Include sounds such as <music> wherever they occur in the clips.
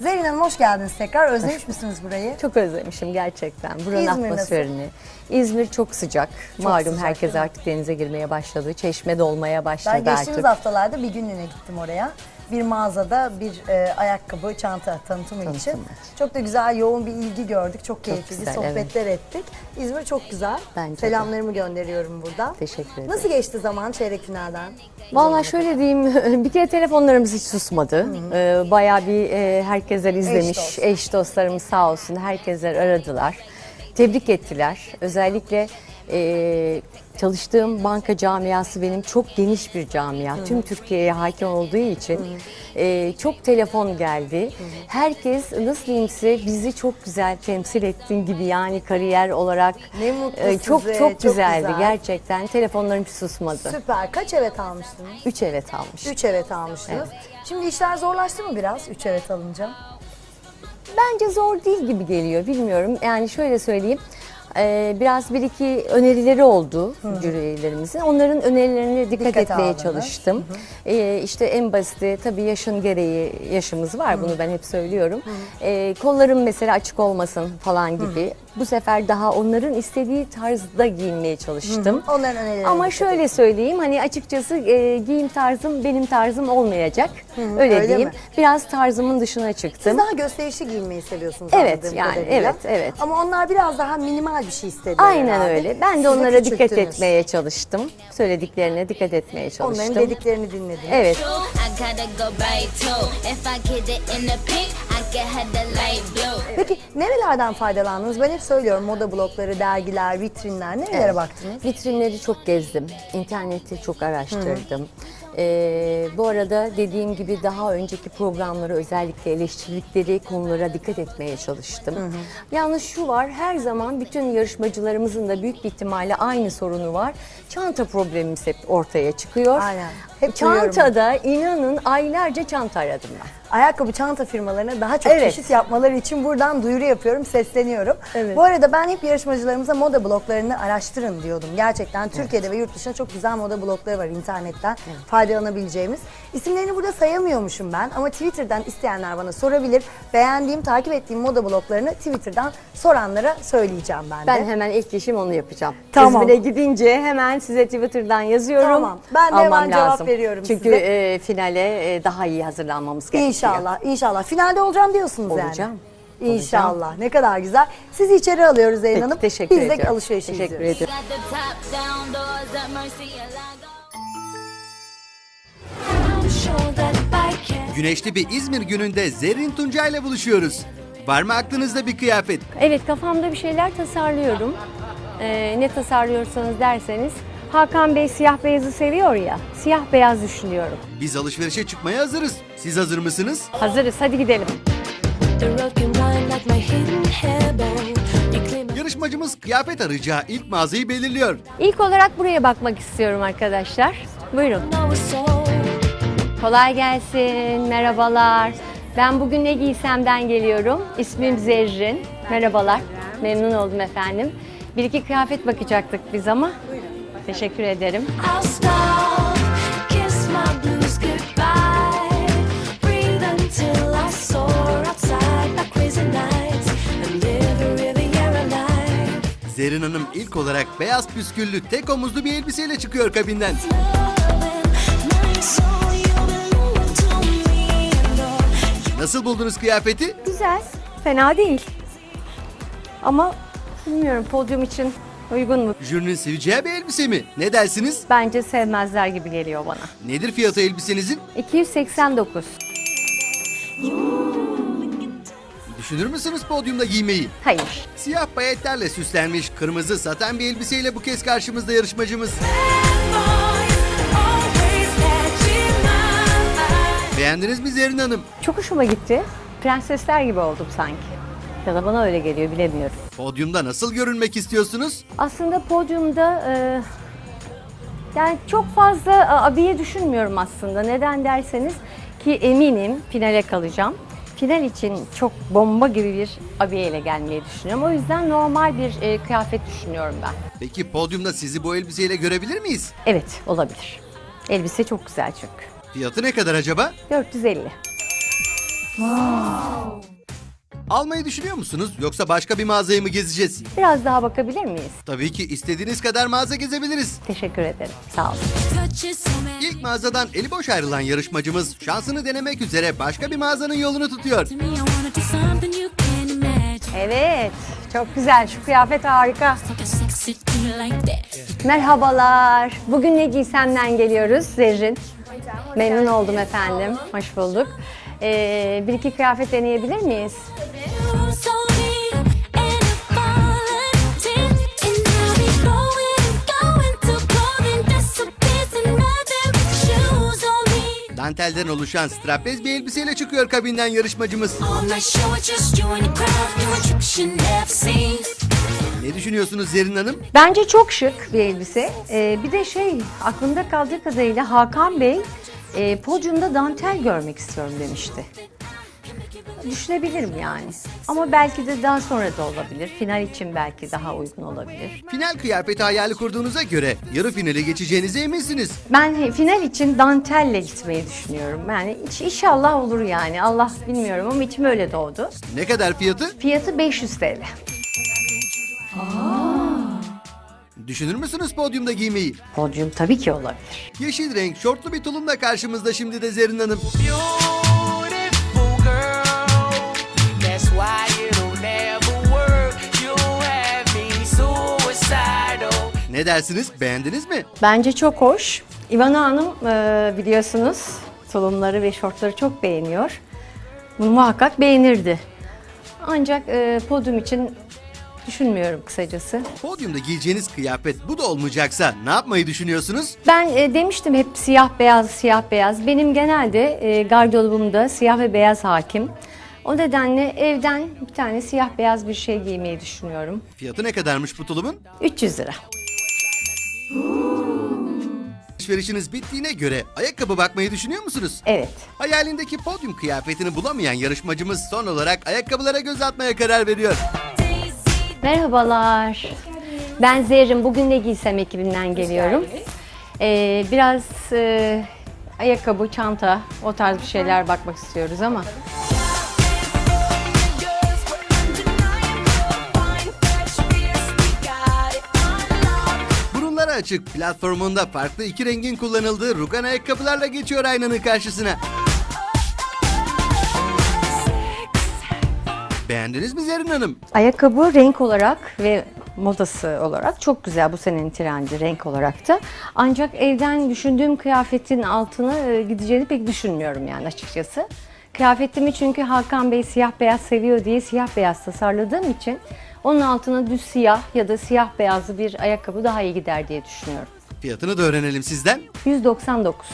Zerrin Hanım hoş geldiniz tekrar. Özlemiş misiniz burayı? Çok özlemişim gerçekten buranın İzmir nasıl? atmosferini. İzmir çok sıcak. Malum sıcak, herkes artık denize girmeye başladı. Çeşme dolmaya başladı Ben geçtiğimiz artık. haftalarda bir günlüğüne gittim oraya. Bir mağazada bir e, ayakkabı, çanta tanıtımı için. Tanıtımı. Çok da güzel, yoğun bir ilgi gördük. Çok keyifliydi, güzel, sohbetler ettik. İzmir çok güzel. Bence de. Selamlarımı gönderiyorum buradan. Teşekkür ederim. Nasıl geçti zaman çeyrek finalden? Vallahi şöyle diyeyim <laughs> bir kere telefonlarımız hiç susmadı. Ee, bayağı bir e, herkesler izlemiş. dost. Eş, dostlarımız sağ olsun herkesler aradılar. Tebrik ettiler. Özellikle e, çalıştığım banka camiası benim çok geniş bir camia. Tüm Türkiye'ye hakim olduğu için e, çok telefon geldi. Herkes nasıl diyeyim size bizi çok güzel temsil ettin gibi yani kariyer olarak. Ne mutlu e, çok, size, çok çok güzeldi güzel. gerçekten. Telefonlarım hiç susmadı. Süper. Kaç evet almıştınız? Üç evet almış. Üç evet almıştınız. Şimdi işler zorlaştı mı biraz üç evet alınca? Bence zor değil gibi geliyor bilmiyorum. Yani şöyle söyleyeyim. E, Biraz bir iki önerileri oldu jürilerimizin. Onların önerilerine dikkat Dikkate etmeye aldınız. çalıştım. E, işte en basiti tabii yaşın gereği yaşımız var bunu ben hep söylüyorum. E, kollarım mesela açık olmasın falan gibi. Bu sefer daha onların istediği tarzda giyinmeye çalıştım. Onların önerilerine Ama şöyle söyleyeyim hani açıkçası e, giyim tarzım benim tarzım olmayacak. öyle, öyle diyeyim. mi? Biraz tarzımın dışına çıktım. Siz daha gösterişli giyinmeyi seviyorsunuz Evet, yani, kadarıyla. evet, evet. Ama onlar biraz daha minimal bir şey istediler Aynen herhalde. öyle. Ben de Sizi onlara dikkat etmeye çalıştım. Söylediklerine dikkat etmeye çalıştım. Onların dediklerini dinlediniz. Evet. Peki nerelerden faydalandınız? Ben hep söylüyorum moda blogları, dergiler, vitrinler. Nerelere Evet. baktınız? Vitrinleri çok gezdim. İnterneti çok araştırdım. Ee, bu arada dediğim gibi daha önceki programları özellikle eleştirdikleri konulara dikkat etmeye çalıştım. Yalnız şu var her zaman bütün yarışmacılarımızın da büyük bir ihtimalle aynı sorunu var. Çanta problemimiz hep ortaya çıkıyor. Aynen. Hep duyuyorum. Çantada inanın aylarca çanta aradım ben. Ayakkabı çanta firmalarına daha çok Evet. çeşit yapmaları için buradan duyuru yapıyorum, sesleniyorum. Evet. Bu arada ben hep yarışmacılarımıza moda bloglarını araştırın diyordum. Gerçekten Türkiye'de ve yurt dışında çok güzel moda blogları var internetten faydalanabileceğimiz. İsimlerini burada sayamıyormuşum ben ama Twitter'dan isteyenler bana sorabilir. Beğendiğim, takip ettiğim moda bloglarını Twitter'dan soranlara söyleyeceğim ben de. Ben hemen ilk işim onu yapacağım. Tamam. İzmir'e gidince hemen size Twitter'dan yazıyorum. Tamam. Ben de Almam hemen cevap lazım. veriyorum Çünkü size. e, finale e, daha iyi hazırlanmamız gerekiyor. İnşallah, inşallah. Finalde olacağım diyorsunuz yani. Olacağım. İnşallah. Ne kadar güzel. Sizi içeri alıyoruz Zeynep Hanım. teşekkür Biz de alışverişe Teşekkür ediyorum. Güneşli bir İzmir gününde Zerrin Tunca ile buluşuyoruz. Var mı aklınızda bir kıyafet? Evet kafamda bir şeyler tasarlıyorum. Ee, ne tasarlıyorsanız derseniz Hakan Bey siyah beyazı seviyor ya. Siyah beyaz düşünüyorum. Biz alışverişe çıkmaya hazırız. Siz hazır mısınız? Hazırız hadi gidelim. Yarışmacımız kıyafet arayacağı ilk mağazayı belirliyor. İlk olarak buraya bakmak istiyorum arkadaşlar. Buyurun. Kolay gelsin, merhabalar. Ben bugün ne giysemden geliyorum. İsmim Zerrin. Merhabalar, memnun oldum efendim. Bir iki kıyafet bakacaktık biz ama. Teşekkür ederim. Zerrin Hanım ilk olarak beyaz püsküllü tek omuzlu bir elbiseyle çıkıyor kabinden. Nasıl buldunuz kıyafeti? Güzel, fena değil. Ama bilmiyorum podyum için uygun mu? Jürinin seveceği bir elbise mi? Ne dersiniz? Bence sevmezler gibi geliyor bana. Nedir fiyatı elbisenizin? 289. Düşünür müsünüz podyumda giymeyi? Hayır. Siyah bayetlerle süslenmiş kırmızı saten bir elbiseyle bu kez karşımızda yarışmacımız. Beğendiniz mi Zerrin Hanım? Çok hoşuma gitti. Prensesler gibi oldum sanki. Ya da bana öyle geliyor bilemiyorum. Podyumda nasıl görünmek istiyorsunuz? Aslında podyumda e, yani çok fazla e, abiye düşünmüyorum aslında. Neden derseniz ki eminim finale kalacağım. Final için çok bomba gibi bir abiyeyle gelmeyi düşünüyorum. O yüzden normal bir e, kıyafet düşünüyorum ben. Peki podyumda sizi bu elbiseyle görebilir miyiz? Evet olabilir. Elbise çok güzel çünkü. Fiyatı ne kadar acaba? 450. Almayı düşünüyor musunuz yoksa başka bir mağazayı mı gezeceğiz? Biraz daha bakabilir miyiz? Tabii ki istediğiniz kadar mağaza gezebiliriz. Teşekkür ederim. Sağ olun. İlk mağazadan eli boş ayrılan yarışmacımız şansını denemek üzere başka bir mağazanın yolunu tutuyor. Evet. Çok güzel. Şu kıyafet harika. Merhabalar. Bugün ne giysemden geliyoruz Zerrin. Memnun oldum efendim. Hoş bulduk. Ee, bir iki kıyafet deneyebilir miyiz? Dantelden oluşan straplez bir elbiseyle çıkıyor kabinden yarışmacımız. Ne düşünüyorsunuz Zerrin Hanım? Bence çok şık bir elbise. Ee, bir de şey aklımda kaldığı kadarıyla Hakan Bey e, podyumda dantel görmek istiyorum demişti. Düşünebilirim yani. Ama belki de daha sonra da olabilir. Final için belki daha uygun olabilir. Final kıyafeti hayali kurduğunuza göre yarı finale geçeceğinize eminsiniz. Ben final için dantelle gitmeyi düşünüyorum. Yani iç- inşallah olur yani. Allah bilmiyorum ama içim öyle doğdu. Ne kadar fiyatı? Fiyatı 500 TL. Düşünür müsünüz podyumda giymeyi? Podyum tabii ki olabilir. Yeşil renk şortlu bir tulumla karşımızda şimdi de Zerrin Hanım. beautiful Ne dersiniz? Beğendiniz mi? Bence çok hoş. İvana Hanım e, biliyorsunuz tulumları ve şortları çok beğeniyor. Bunu muhakkak beğenirdi. Ancak e, podyum için düşünmüyorum kısacası. Podyumda giyeceğiniz kıyafet bu da olmayacaksa ne yapmayı düşünüyorsunuz? Ben e, demiştim hep siyah beyaz siyah beyaz. Benim genelde e, gardırobumda siyah ve beyaz hakim. O nedenle evden bir tane siyah beyaz bir şey giymeyi düşünüyorum. Fiyatı ne kadarmış bu tulumun? 300 lira. Alışverişiniz bittiğine göre ayakkabı bakmayı düşünüyor musunuz? Evet. Hayalindeki podyum kıyafetini bulamayan yarışmacımız son olarak ayakkabılara göz atmaya karar veriyor. Merhabalar. Ben Zerrin. Bugün ne giysem ekibinden geliyorum. Ee, biraz e, ayakkabı, çanta, o tarz bir şeyler bakmak istiyoruz ama. Açık platformunda farklı iki rengin kullanıldığı rugan ayakkabılarla geçiyor aynanın karşısına. Beğendiniz mi Zerrin Hanım? Ayakkabı renk olarak ve modası olarak çok güzel bu senenin trendi renk olarak da. Ancak evden düşündüğüm kıyafetin altına e, gideceğini pek düşünmüyorum yani açıkçası. Kıyafetimi çünkü Hakan Bey siyah beyaz seviyor diye siyah beyaz tasarladığım için onun altına düz siyah ya da siyah beyazlı bir ayakkabı daha iyi gider diye düşünüyorum. Fiyatını da öğrenelim sizden. 199.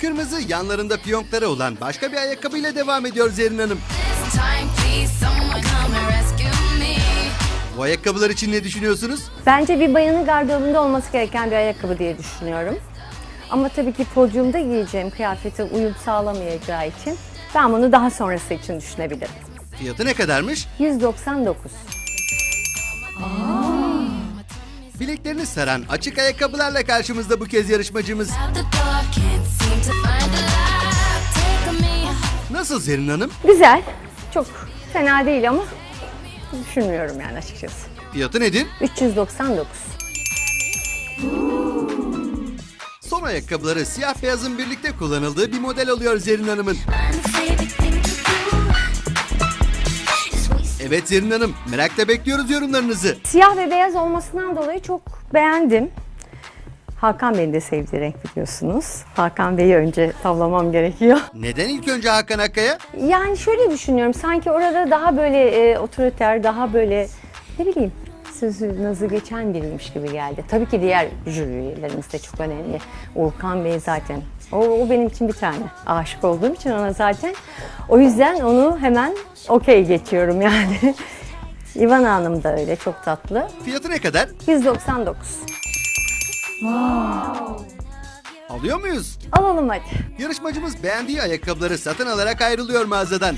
Kırmızı yanlarında fiyonkları olan başka bir ayakkabıyla devam ediyor Zerrin Hanım. This time, please, someone come and rescue me. Bu ayakkabılar için ne düşünüyorsunuz? Bence bir bayanın gardırobunda olması gereken bir ayakkabı diye düşünüyorum. Ama tabii ki podyumda giyeceğim kıyafete uyum sağlamayacağı için ben bunu daha sonrası için düşünebilirim. Fiyatı ne kadarmış? 199. Bileklerini saran açık ayakkabılarla karşımızda bu kez yarışmacımız. Nasıl Zerrin Hanım? Güzel. Çok fena değil ama düşünmüyorum yani açıkçası. Fiyatı nedir? 399. Son ayakkabıları siyah beyazın birlikte kullanıldığı bir model oluyor Zerrin Hanım'ın. Evet Zerrin Hanım, merakla bekliyoruz yorumlarınızı. Siyah ve beyaz olmasından dolayı çok beğendim. Hakan Bey'in de sevdiği renk biliyorsunuz. Hakan Bey'i önce tavlamam gerekiyor. <laughs> Neden ilk önce Hakan Akkaya? Yani şöyle düşünüyorum. Sanki orada daha böyle e, otoriter, daha böyle ne bileyim sözü nazı geçen biriymiş gibi geldi. Tabii ki diğer jüri üyelerimiz de çok önemli. Urkan Bey zaten. O, o benim için bir tane. Aşık olduğum için ona zaten. O yüzden onu hemen okey geçiyorum yani. <laughs> İvan Hanım da öyle çok tatlı. Fiyatı ne kadar? 199. Alıyor muyuz? Alalım hadi. Yarışmacımız beğendiği ayakkabıları satın alarak ayrılıyor mağazadan.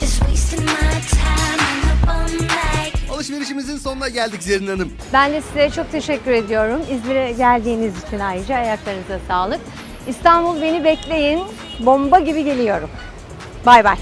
is wasting my time up all night. Alışverişimizin sonuna geldik Zerrin Hanım. Ben de size çok teşekkür ediyorum. İzmir'e geldiğiniz için ayrıca ayaklarınıza sağlık. İstanbul beni bekleyin. Bomba gibi geliyorum. Bay bay.